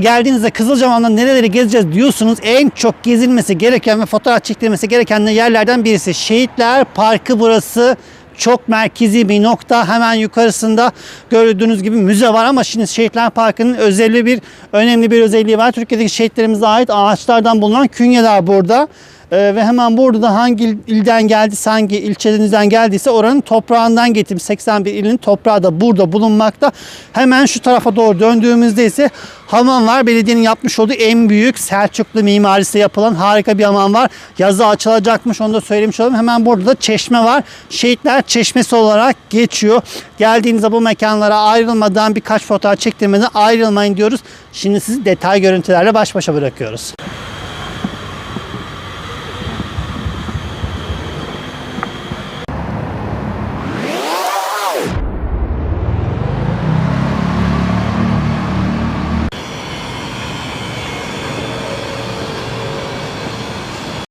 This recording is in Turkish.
Geldiğinizde Kızılcamam'da nereleri gezeceğiz diyorsunuz. En çok gezilmesi gereken ve fotoğraf çekilmesi gereken yerlerden birisi. Şehitler Parkı burası. Çok merkezi bir nokta. Hemen yukarısında gördüğünüz gibi müze var ama şimdi Şehitler Parkı'nın özelliği bir önemli bir özelliği var. Türkiye'deki şehitlerimize ait ağaçlardan bulunan künyeler burada. Ee, ve hemen burada da hangi il- ilden geldiyse, hangi ilçenizden geldiyse oranın toprağından getirmiş. 81 ilin toprağı da burada bulunmakta. Hemen şu tarafa doğru döndüğümüzde ise hamam var. Belediyenin yapmış olduğu en büyük Selçuklu mimarisi yapılan harika bir hamam var. Yazı açılacakmış onu da söylemiş olalım. Hemen burada da çeşme var. Şehitler Çeşmesi olarak geçiyor. Geldiğinizde bu mekanlara ayrılmadan birkaç fotoğraf çektirmeden ayrılmayın diyoruz. Şimdi sizi detay görüntülerle baş başa bırakıyoruz.